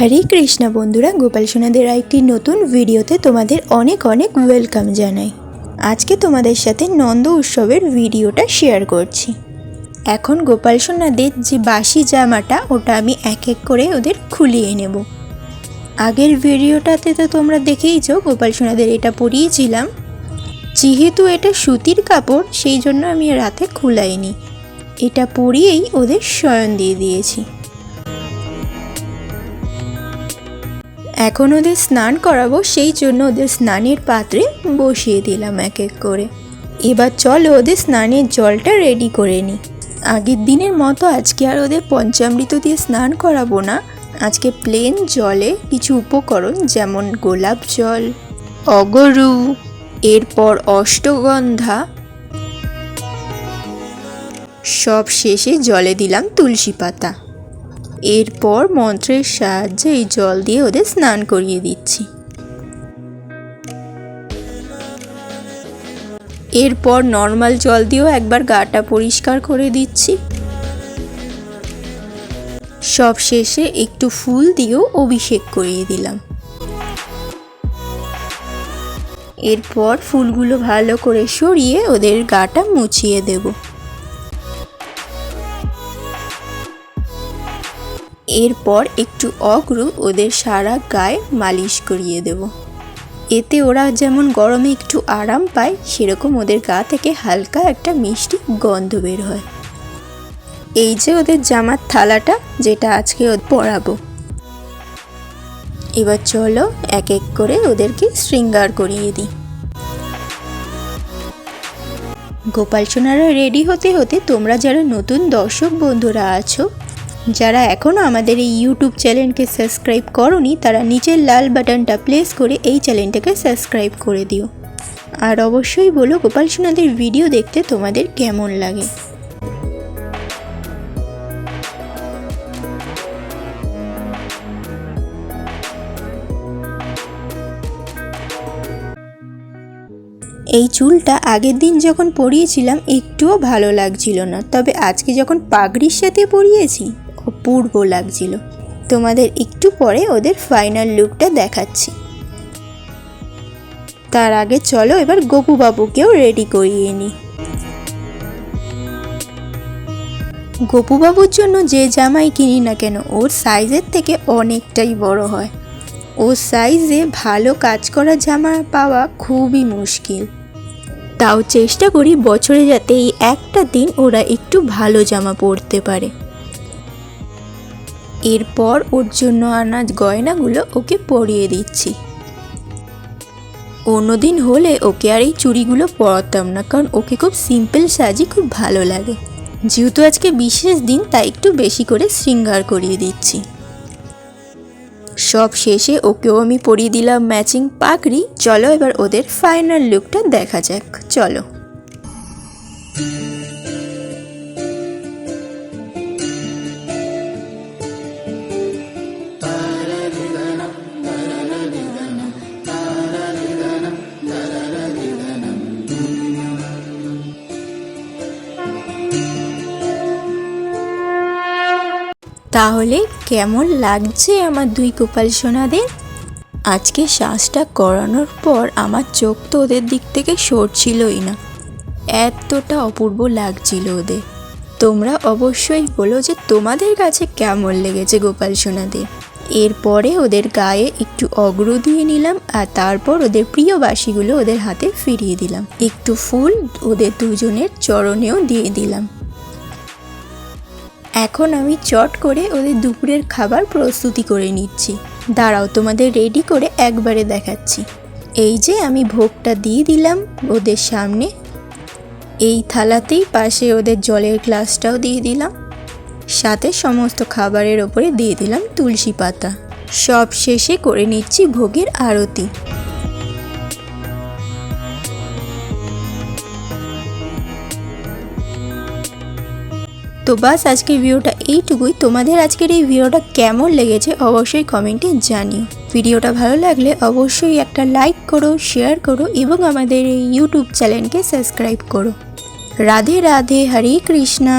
হরে কৃষ্ণা বন্ধুরা, গোপাল সোনাদের একটি নতুন ভিডিওতে তোমাদের অনেক অনেক ওয়েলকাম জানাই। আজকে তোমাদের সাথে নন্দ উৎসবের ভিডিওটা শেয়ার করছি। এখন গোপাল সোনাদের যে বাসি জামাটা, ওটা আমি এক এক করে ওদের খুলিয়ে নেব। আগের ভিডিওটাতে তো তোমরা দেখেইছো, গোপাল সোনাদের এটা পরিয়েছিলাম। যেহেতু এটা সুতির কাপড়, সেই জন্য আমি রাতে খুলাইনি। এটা পরিয়েই ওদের শয়ন দিয়ে দিয়েছি। এখন ওদের স্নান করাবো, সেই জন্য ওদের স্নানের পাত্রে বসিয়ে দিলাম এক এক করে। এবার চলো ওদের স্নানের জলটা রেডি করে নিই আগের দিনের মতো আজকে আর ওদের পঞ্চামৃত দিয়ে স্নান করাবো না। আজকে প্লেন জলে কিছু উপকরণ যেমন গোলাপ জল, অগরু, এরপর অষ্টগন্ধা, সব শেষে জলে দিলাম তুলসী পাতা। এরপর মন্ত্রের সাহায্যে এই জল দিয়ে ওদের স্নান করিয়ে দিচ্ছি। এরপর নর্মাল জল দিয়েও একবার গাটা পরিষ্কার করে দিচ্ছি। সব শেষে একটু ফুল দিয়েও অভিষেক করিয়ে দিলাম। এরপর ফুলগুলো ভালো করে সরিয়ে ওদের গাটা মুছিয়ে দেবো। এরপর একটু অগ্রু ওদের সারা গায়ে মালিশ করিয়ে দেব। এতে ওরা যেমন গরমে একটু আরাম পায়, সেরকম ওদের গা থেকে হালকা একটা মিষ্টি গন্ধ বের হয়। এই যে ওদের জামার থালাটা, যেটা আজকে পরাবো। এবার চলো এক এক করে ওদেরকে শৃঙ্গার করিয়ে দিই। গোপাল সোনারা রেডি হতে হতে তোমরা যারা নতুন দর্শক বন্ধুরা আছো যারা এখনও আমাদের এই ইউটিউব চ্যানেলকে সাবস্ক্রাইব করনি, তারা নিচের লাল বাটনটা প্লেস করে এই চ্যানেলটাকে সাবস্ক্রাইব করে দিও। আর অবশ্যই বলো গোপাল সোনাদের ভিডিও দেখতে তোমাদের কেমন লাগে। এই চুলটা আগের দিন যখন পরিয়েছিলাম, একটুও ভালো লাগছিল না। তবে আজকে যখন পাগড়ির সাথে পরিয়েছি অপূর্ব লাগছিল। তোমাদের একটু পরে ওদের ফাইনাল লুকটা দেখাচ্ছি। তার আগে চলো এবার গপু বাবুকেও রেডি করিয়ে নিই। গপু বাবুর জন্য যে জামাই কিনি না কেন, ওর সাইজের থেকে অনেকটাই বড় হয়। ওর সাইজে ভালো কাজ করা জামা পাওয়া খুবই মুশকিল। তাও চেষ্টা করি বছরে যাতে এই একটা দিন ওরা একটু ভালো জামা পরতে পারে। এরপর ওর জন্য আনা গয়নাগুলো ওকে পরিয়ে দিচ্ছি। অন্যদিন হলে ওকে আর এই চুড়িগুলো পরাতাম না, কারণ ওকে খুব সিম্পল সাজি খুব ভালো লাগে। যেহেতু আজকে বিশেষ দিন, তাই একটু বেশি করে শৃঙ্গার করিয়ে দিচ্ছি। সব শেষে ওকেও আমি পরিয়ে দিলাম ম্যাচিং পাগড়ি। চলো এবার ওদের ফাইনাল লুকটা দেখা যাক। চলো। তাহলে কেমন লাগছে আমার দুই গোপাল সোনাদের? আজকে শ্বাসটা করানোর পর আমার চোখ তো ওদের দিক থেকে সরছিলই না। এতটা অপূর্ব লাগছিল ওদের। তোমরা অবশ্যই বলো যে তোমাদের কাছে কেমন লেগেছে গোপাল সোনাদের। এরপরে ওদের গায়ে একটু অগ্র দিয়ে নিলাম আর তারপর ওদের প্রিয় বাসিগুলো ওদের হাতে ফিরিয়ে দিলাম। একটু ফুল ওদের দুজনের চরণেও দিয়ে দিলাম। এখন আমি চট করে ওদের দুপুরের খাবার প্রস্তুতি করে নিচ্ছি। দাঁড়াও, তোমাদের রেডি করে একবারে দেখাচ্ছি। এই যে আমি ভোগটা দিয়ে দিলাম ওদের সামনে। এই থালাতেই পাশে ওদের জলের গ্লাসটাও দিয়ে দিলাম। সাথে সমস্ত খাবারের ওপরে দিয়ে দিলাম তুলসী পাতা। সব শেষে করে নিচ্ছি ভোগের আরতি। তো বাস, আজকের ভিডিওটা এইটুকুই। তোমাদের আজকের এই ভিডিওটা কেমন লেগেছে অবশ্যই কমেন্টে জানিও। ভিডিওটা ভালো লাগলে অবশ্যই একটা লাইক করো, শেয়ার করো এবং আমাদের এই ইউটিউব চ্যানেলকে সাবস্ক্রাইব করো। রাধে রাধে, হরে কৃষ্ণা।